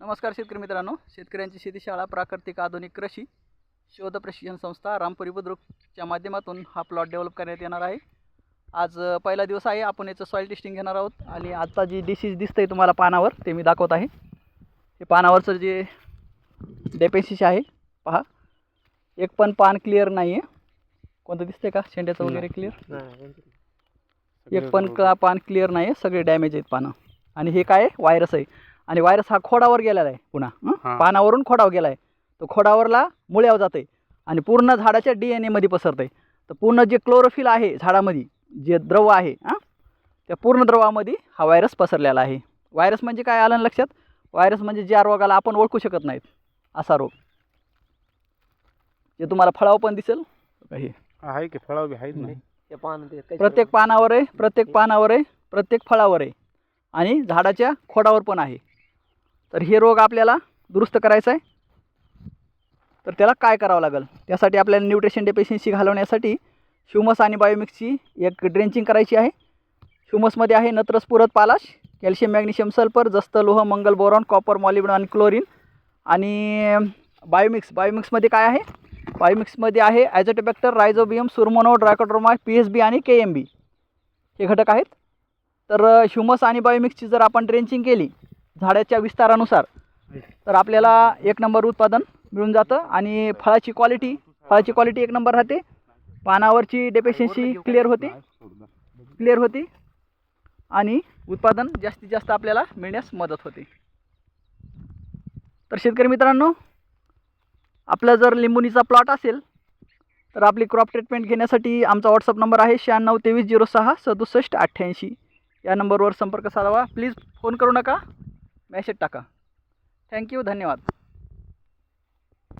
नमस्कार शेतकरी मित्रांनो. शेतकऱ्यांची शेतीशाळा प्राकृतिक आधुनिक कृषी शोध प्रशिक्षण संस्था रामपुरी बुद्रुकच्या माध्यमातून हा प्लॉट डेव्हलप करण्यात येणार आहे. आज पहिला दिवस आहे. आपण याचं सॉईल टेस्टिंग घेणार आहोत आणि आता जी डिसीज दिसतंय तुम्हाला पानावर ते मी दाखवत आहे. हे पानावरचं जे डेपेसिस आहे पहा. एक पण पान क्लिअर नाही आहे कोणतं दिसतंय का? शेंड्याचं वगैरे क्लिअर एक पण का पान क्लिअर नाही आहे सगळे डॅमेज आहेत पानं. आणि हे काय आहे? व्हायरस आहे. आणि व्हायरस हा खोडावर गेलेला आहे पुन्हा. पानावरून खोडावर गेला आहे तो खोडावरला मुळ्यावर जातं आहे आणि पूर्ण झाडाच्या डी एन एमध्ये पसरतं तर पूर्ण जे क्लोरोफिल आहे झाडामध्ये जे द्रव आहे हां? त्या पूर्ण द्रवामध्ये हा व्हायरस पसरलेला आहे. व्हायरस म्हणजे काय आलं ना लक्षात? व्हायरस म्हणजे ज्या रोगाला आपण ओळखू शकत नाहीत असा रोग. जे तुम्हाला फळावर पण दिसेल हे. आहे की फळाव बी आहेत प्रत्येक पानावर आहे प्रत्येक पानावर आहे प्रत्येक फळावर आहे. आणि झाडाच्या खोडावर पण आहे. तर हे रोग आपल्याला दुरुस्त करायचा आहे. तर त्याला काय करावं लागेल? त्यासाठी आपल्याला न्यूट्रिशन डेफिशियन्सी घालवण्यासाठी ह्युमस आणि बायोमिक्सची एक ड्रेंचिंग करायची आहे. ह्युमसमध्ये आहे नत्रस पुरत पालाश कॅल्शियम मॅग्नेशियम सल्फर जस्त लोह मंगल बोरॉन कॉपर मॉलिबन आणि क्लोरीन आणि बायोमिक्स बायोमिक्समध्ये काय आहे? बायोमिक्समध्ये आहे ॲझोटोबॅक्टर रायझोबियम सुरमोनो ड्रायकोड्रोमा पी एस बी आणि के एम बी हे घटक आहेत. तर ह्युमस आणि बायोमिक्सची जर आपण ड्रेंचिंग केली झाडाच्या विस्तारानुसार. तर आपल्याला एक नंबर उत्पादन मिळून जातं आणि फळाची क्वालिटी फळाची क्वालिटी एक नंबर राहते. पानावरची डेफिशियन्सी क्लिअर होते. क्लिअर होते. आणि उत्पादन जास्तीत जास्त आपल्याला मिळण्यास मदत होते. तर शेतकरी मित्रांनो आपला जर लिंबुनीचा प्लॉट असेल तर आपली क्रॉप ट्रीटमेंट घेण्यासाठी आमचा व्हॉट्सअप नंबर आहे शहाण्णव तेवीस झिरो सहा सदुसष्ट अठ्ठ्याऐंशी. या नंबरवर संपर्क साधावा. प्लीज फोन करू नका. मॅसेज टाका. थँक्यू धन्यवाद.